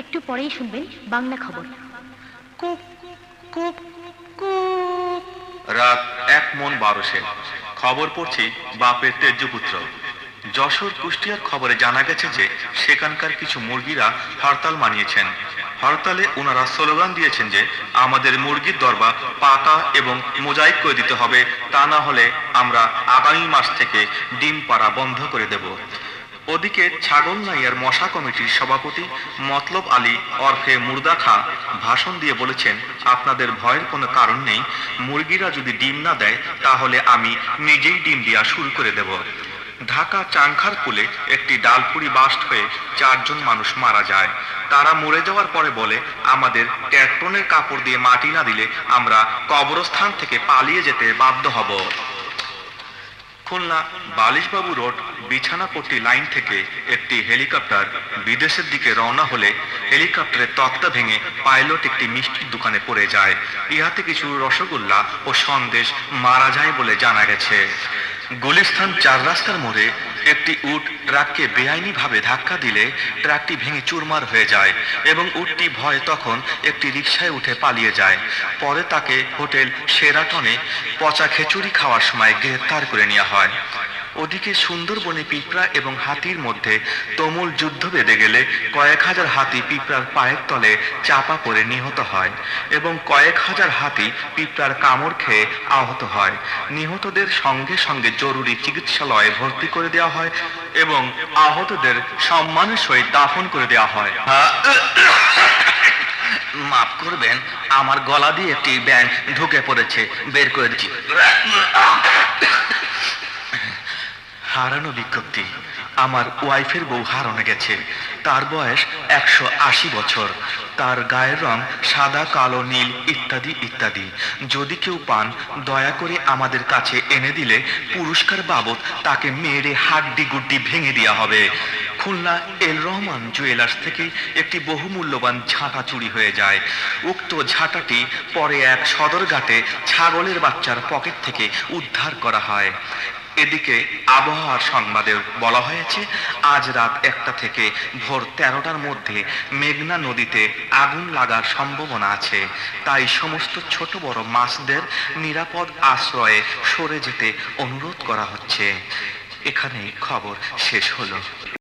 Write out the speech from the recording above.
একটু পরেই শুনবেন বাংলা খবর। রাত এক মন বারোশে। খবর পড়ছি বাপের তেজ্যপুত্র যশোর কুষ্টিয়ার খবরে জানা গেছে যে, সেখানকার কিছু মুরগিরা হরতাল মানিয়েছেন। হরতালে ওনারা স্লোগান দিয়েছেন যে, আমাদের মুরগির দরবা পাকা এবং মোজাইক করে দিতে হবে, তা না হলে আমরা আগামী মাস থেকে ডিম পাড়া বন্ধ করে দেব। ওদিকে ছাগলনাইয়ার মশা কমিটির সভাপতি মতলব আলী অর্ফে মুর্দা খা ভাষণ দিয়ে বলেছেন, আপনাদের ভয়ের কোনো কারণ নেই। মুরগিরা যদি ডিম না দেয়, তাহলে আমি নিজেই ডিম দেওয়া শুরু করে দেব। ঢাকা চাংখার পুলে একটি ডালপুরি বাস্ট হয়ে চারজন মানুষ মারা যায়। তারা মরে যাওয়ার পরে বলে, আমাদের ট্যাক্টনের কাপড় দিয়ে মাটি না দিলে আমরা কবরস্থান থেকে পালিয়ে যেতে বাধ্য হব। খুলনা বালিশবাবু রোড বিছানাপট্টি লাইন থেকে একটি হেলিকপ্টার বিদেশের দিকে রওনা হলে হেলিকপ্টারের তক্তা ভেঙে পাইলট একটি মিষ্টির দোকানে পড়ে যায়। ইহাতে কিছু রসগোল্লা ও সন্দেশ মারা যায় বলে জানা গেছে। গুলিস্তান চার রাস্তার মোড়ে একটি উট ট্রাককে বেআইনি ভাবে ধাক্কা দিলে ট্রাকটি ভেঙে চুরমার হয়ে যায় এবং উটটি ভয় তখন একটি রিকশায় উঠে পালিয়ে যায়। পরে তাকে হোটেল সেরাটনে পচা খিচুড়ি খাওয়ার সময় গ্রেফতার করে নেওয়া হয়। ওদিকে সুন্দরবনে পিঁপড়া এবং হাতির মধ্যে তুমুল যুদ্ধ বেঁধে গেলে কয়েক হাজার হাতি পিঁপড়ার পায়ের তলে চাপা পড়ে নিহত হয় এবং কয়েক হাজার হাতি পিঁপড়ার কামড় খেয়ে আহত হয়। নিহতদের সঙ্গে সঙ্গে জরুরি চিকিৎসালয়ে ভর্তি করে দেওয়া হয় এবং আহতদের সম্মানের সহিত দাফন করে দেওয়া হয়। মাফ করবেন, আমার গলা দিয়ে একটি ব্যাং ঢুকে পড়েছে। বের করে দিচ্ছি হারানো বিজ্ঞপ্তি। আমার ওয়াইফের বউ হারানো গেছে। তার বয়স একশো আশি বছর। তার গায়ের রং সাদা, কালো, নীল ইত্যাদি ইত্যাদি। যদি কেউ পান, দয়া করে আমাদের কাছে এনে দিলে পুরস্কার বাবদ তাকে মেরে হাড্ডি গুড্ডি ভেঙে দেওয়া হবে। খুলনা এল রহমান জুয়েলার্স থেকে একটি বহুমূল্যবান ঝাঁটা চুরি হয়ে যায়। উক্ত ঝাঁটাটি পরে এক সদরঘাটে ছাগলের বাচ্চার পকেট থেকে উদ্ধার করা হয়। এদিকে আবহাওয়ার সংবাদে বলা হয়েছে, আজ রাত একটা থেকে ভোর তেরোটার মধ্যে মেঘনা নদীতে আগুন লাগার সম্ভাবনা আছে। তাই সমস্ত ছোট বড় মাছদের নিরাপদ আশ্রয়ে সরে যেতে অনুরোধ করা হচ্ছে। এখানেই খবর শেষ হলো।